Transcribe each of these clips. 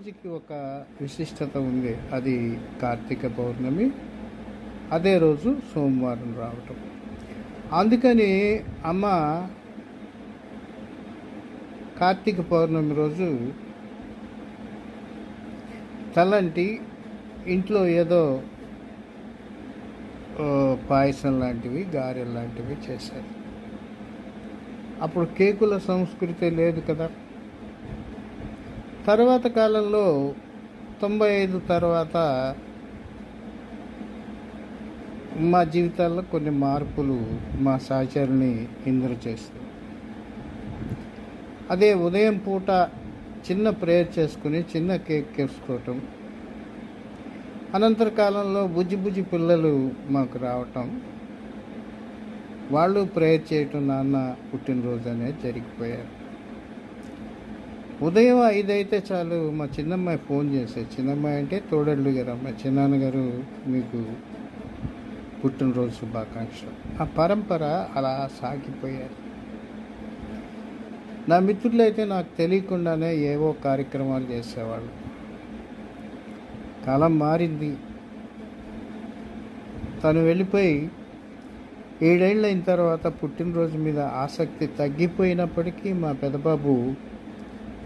రోజుకి ఒక విశిష్టత ఉంది. అది కార్తీక పౌర్ణమి. అదే రోజు సోమవారం రావటం. అందుకని అమ్మ కార్తీక పౌర్ణమి రోజు తలంటి ఇంట్లో ఏదో పాయసం లాంటివి గారెలు లాంటివి చేశారు. అప్పుడు కేకుల సంస్కృతి లేదు కదా. తర్వాత కాలంలో తొంభై ఐదు తర్వాత మా జీవితాల్లో కొన్ని మార్పులు మా సహచరుని ఇంద్ర చేస్తుంది అదే ఉదయం పూట చిన్న ప్రేయర్ చేసుకుని చిన్న కేక్ చేసుకోవటం. అనంతర కాలంలో బుజ్జి బుజ్జి పిల్లలు మాకు రావటం. వాళ్ళు ప్రేయర్ చేయటం నాన్న పుట్టినరోజు అనేది జరిగిపోయారు. ఉదయం ఐదైతే అయితే చాలు. మా చిన్నమ్మాయి ఫోన్ చేసేది చిన్నమ్మాయి అంటే తోడళ్ళు గారు అమ్మాయి చిన్నాన్నగారు మీకు పుట్టినరోజు శుభాకాంక్షలు. ఆ పరంపర అలా సాగిపోయారు. నా మిత్రులు అయితే నాకు తెలియకుండానే ఏవో కార్యక్రమాలు చేసేవాళ్ళు. కాలం మారింది. తను వెళ్ళిపోయి ఏడేళ్ళు అయిన తర్వాత పుట్టినరోజు మీద ఆసక్తి తగ్గిపోయినప్పటికీ మా పెదబాబు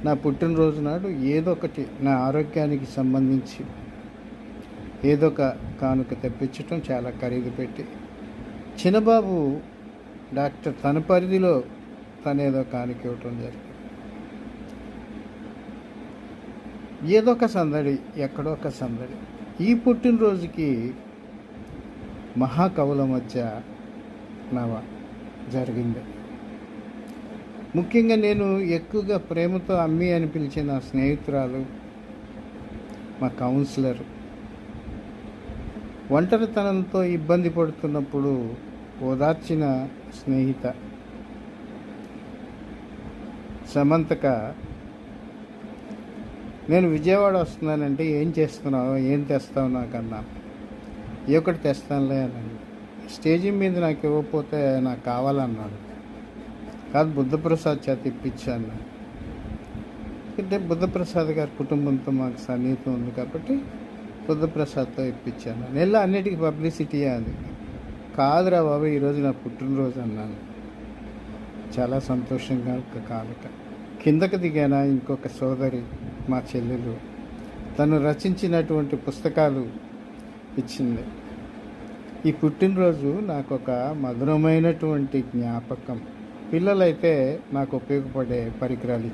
నా పుట్టినరోజు నాడు ఏదో ఒకటి నా ఆరోగ్యానికి సంబంధించి ఏదో ఒక కానుక తెప్పించటం చాలా ఖరీదు పెట్టి చిన్నబాబు డాక్టర్ తన పరిధిలో తనేదో ఏదో కానుక ఇవ్వటం జరిగింది. ఏదో ఒక సందడి ఎక్కడో ఒక సందడి. ఈ పుట్టినరోజుకి మహాకవుల మధ్య నవ జరిగింది. ముఖ్యంగా నేను ఎక్కువగా ప్రేమతో అమ్మి అని పిలిచే నా స్నేహితురాలు మా కౌన్సిలర్. ఒంటరితనంతో ఇబ్బంది పడుతున్నప్పుడు ఓదార్చిన స్నేహిత. సమంతక నేను విజయవాడ వస్తున్నానంటే ఏం చేస్తున్నావు? ఏం తెస్తావు నాకు ఏ ఒకటి తెస్తానులే అని స్టేజీ మీద నాకు ఇవ్వకపోతే నాకు కావాలన్నాడు. కాదు బుద్ధప్రసాద్ చేత ఇప్పించాను. అంటే బుద్ధప్రసాద్ గారి కుటుంబంతో మాకు సన్నిహితం ఉంది కాబట్టి బుద్ధప్రసాద్తో ఇప్పించాను. నెల అన్నిటికీ పబ్లిసిటీ అది. కాదురా బాబు ఈరోజు నా పుట్టినరోజు అన్నాను. చాలా సంతోషంగా ఒక కాలక కిందకి దిగాన ఇంకొక సోదరి మా చెల్లెలు. తను రచించినటువంటి పుస్తకాలు ఇచ్చింది. ఈ పుట్టినరోజు నాకు ఒక మధురమైనటువంటి జ్ఞాపకం. పిల్లలైతే నాకు ఉపయోగపడే పరికరాలు ఇచ్చారు